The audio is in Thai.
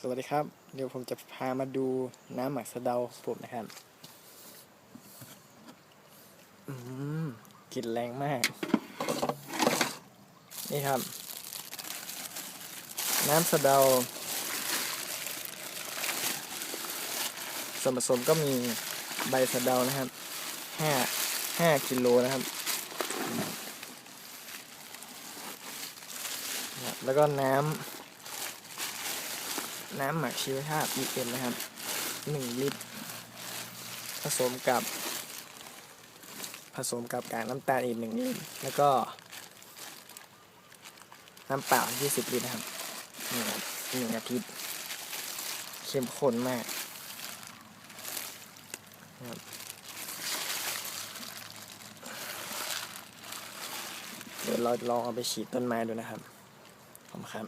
สวัสดีครับ เดี๋ยวผมจะพามาดูน้ำหมักสะเดาผมนะครับ อืมกลิ่นแรงมาก นี่ครับ น้ำสะเดา ส่วนผสมก็มีใบสะเดานะครับห้าห้ากิโลนะครับ แล้วก็น้ำ น้ำหมักชีวภาพ EM นะครับ 1 ลิตร ผสมกับ ผสมกับกากน้ำตาลอีก 1 ลิตร แล้วก็ น้ำเปล่า 20 ลิตรนะครับนี่ครับหนึ่งอาทิตย์เข้มข้นมากนะครับเดี๋ยวเราลองเอาไปฉีดต้นไม้ดูนะครับ ขอบคุณครับ